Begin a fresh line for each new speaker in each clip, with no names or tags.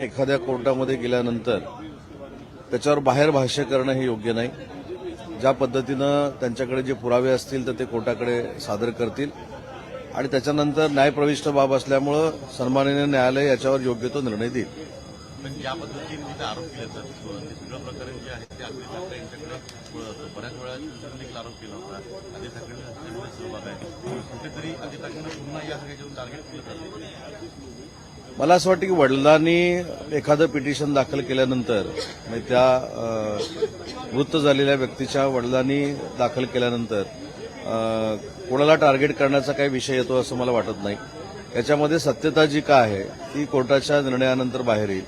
एखाद्या कोर्टामध्ये गेल्यानंतर त्याच्यावर बाहेर भाष्य करणं हे योग्य नाही. ज्या पद्धतीनं त्यांच्याकडे जे पुरावे असतील तर ते कोर्टाकडे सादर करतील. आणि त्याच्यानंतर न्यायप्रविष्ट बाब असल्यामुळं सन्माननीय न्यायालय याच्यावर योग्य तो निर्णय देईल. मला असं वाटतं की वडिलांनी एखादं पिटिशन दाखल केल्यानंतर म्हणजे त्या वृत्त मृत झालेल्या व्यक्तीच्या वडिलांनी दाखल केल्यानंतर कोणाला टार्गेट करण्याचा काही विषय येतो असं मला वाटत नाही. याच्यामध्ये सत्यता जी काय आहे ती कोर्टाच्या निर्णयानंतर बाहेर येईल.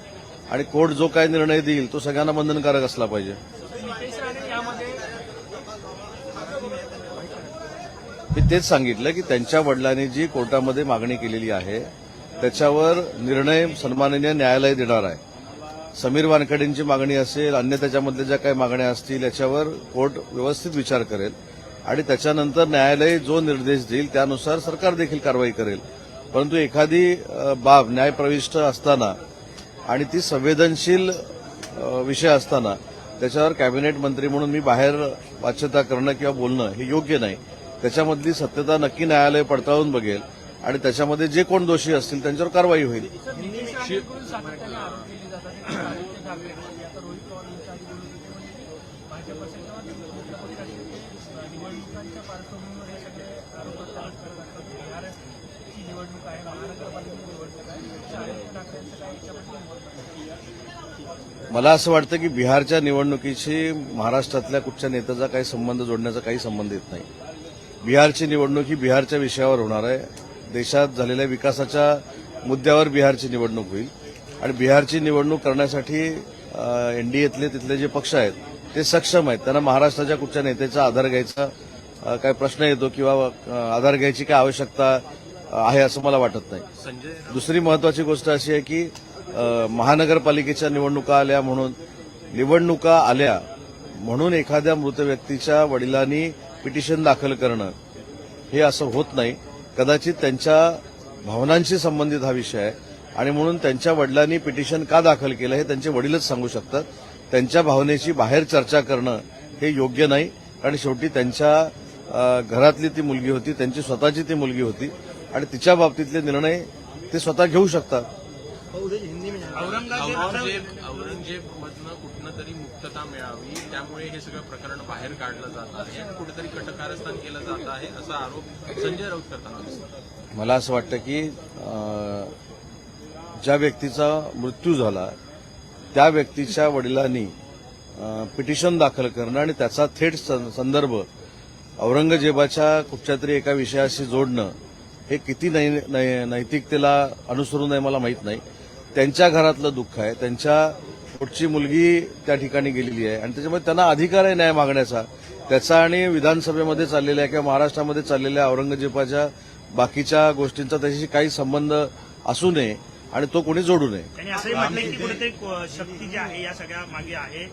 आणि कोर्ट जो काय निर्णय देईल तो सगळ्यांना बंधनकारक असला पाहिजे. मी तेच सांगितलं की त्यांच्या वडिलांनी जी कोर्टामध्ये मागणी केलेली आहे त्याच्यावर निर्णय सन्माननीय न्यायालय देणार आहे. समीर वानखेडेंची मागणी असेल अन्य त्याच्यामधल्या ज्या काही मागण्या असतील याच्यावर कोर्ट व्यवस्थित विचार करेल आणि त्याच्यानंतर न्यायालय जो निर्देश देईल त्यानुसार सरकार देखील कारवाई करेल. परंतु एखादी बाब न्यायप्रविष्ट असताना आणि ती संवेदनशील विषय असताना त्याच्यावर कॅबिनेट मंत्री म्हणून मी बाहेर वाच्यता करणं किंवा बोलणं हे योग्य नाही. त्याच्यामधली सत्यता नक्की न्यायालय पडताळून बघेल. आणि त्याच्यामध्ये जे कोण दोषी असतील त्यांच्यावर कारवाई होईल. मला असं वाटतं की बिहारच्या निवडणुकीशी महाराष्ट्रातल्या कुठच्या नेत्याचा काही संबंध जोडण्याचा काही संबंध येत नाही. बिहारची निवडणूक ही बिहारच्या विषयावर होणार आहे. देशात झालेल्या विकासाच्या मुद्द्यावर बिहारची निवडणूक होईल. आणि बिहारची निवडणूक करण्यासाठी एनडीएतले तिथले जे पक्ष आहेत ते सक्षम आहेत. त्यांना महाराष्ट्राच्या कुठच्या नेत्याचा आधार घ्यायचा काही प्रश्न येतो किंवा आधार घ्यायची काय आवश्यकता आहे असं मला वाटत नाही. दुसरी महत्वाची गोष्ट अशी आहे की महानगरपालिकेच्या निवडणुका आल्या म्हणून निवडणुका आल्या म्हणून एखाद्या मृत व्यक्तीच्या वडिलांनी पिटिशन दाखल करणं हे असं होत नाही. कदाचित त्यांच्या भावनांशी संबंधित हा विषय आहे. आणि म्हणून त्यांच्या वडिलांनी पिटिशन का दाखल केलं हे त्यांचे वडीलच सांगू शकतात. त्यांच्या भावनेची बाहेर चर्चा करणं हे योग्य नाही. कारण शेवटी त्यांच्या घरातली ती मुलगी होती त्यांची स्वतःची ती मुलगी होती. आणि तिच्या बाबतीतले निर्णय ते स्वतः घेऊ शकतात.
म्हणजे मधनं कुठनं तरी मुक्तता मिळावी त्यामुळे हे सगळं प्रकरण बाहेर काढलं जात आहे कुठेतरी कटकारस्थान केलं जात आहे असा आरोप संजय राऊत करताना दिसतो.
मला असं वाटतं की ज्या व्यक्तीचा मृत्यू झाला त्या व्यक्तीच्या वडिलांनी पिटिशन दाखल करणं आणि त्याचा थेट संदर्भ औरंगजेबाच्या कुठच्या तरी एका विषयाशी जोडणं हे किती नैतिकतेला अनुसरून आहे मला माहीत नाही. त्यांच्या घरातलं दुःख आहे. त्यांच्या पोटची मुलगी त्या ठिकाणी गेलेली आहे. आणि त्याच्यामुळे त्यांना अधिकार आहे न्याय मागण्याचा. त्याचा आणि विधानसभेमध्ये चाललेल्या किंवा महाराष्ट्रामध्ये चाललेल्या औरंगजेबाच्या बाकीच्या गोष्टींचा त्याच्याशी काही संबंध असू नये आणि तो कोणी जोडू नये.
त्यांनी असंही म्हटलंय की कुठेतरी को- शक्ती जी आहे या सगळ्या मागे आहे.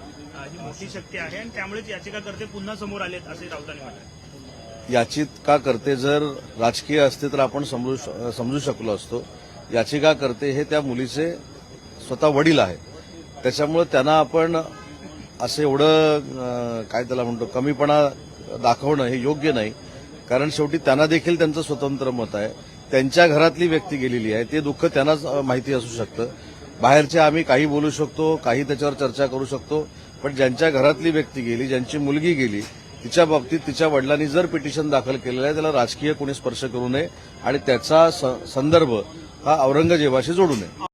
ही मोठी शक्ती आहे आणि त्यामुळेच याचिकाकर्ते पुन्हा समोर आलेत असे राऊतांनी म्हटलं
करते जर राजकीय असते तर आपण समजू समजू शकलो असतो. याचिका करते हे त्या मुलीचे स्वतः वडील आहेत. त्याच्यामुळे त्यांना आपण असं एवढं काय त्याला म्हणतो कमीपणा दाखवणं हे योग्य नाही. कारण शेवटी त्यांना देखील त्यांचं स्वतंत्र मत आहे. त्यांच्या घरातली व्यक्ती गेलेली आहे. ते दुःख त्यांनाच माहिती असू शकतं. बाहेरचे आम्ही काही बोलू शकतो काही त्याच्यावर चर्चा करू शकतो. पण ज्यांच्या घरातली व्यक्ती गेली ज्यांची मुलगी गेली तिच्या बाबतीत तिच्या वडिलांनी जर पिटिशन दाखल केलेलं आहे त्याला राजकीय कोणी स्पर्श करू नये आणि त्याचा स- संदर्भ हा औरंगजेबाशी जोडू नये.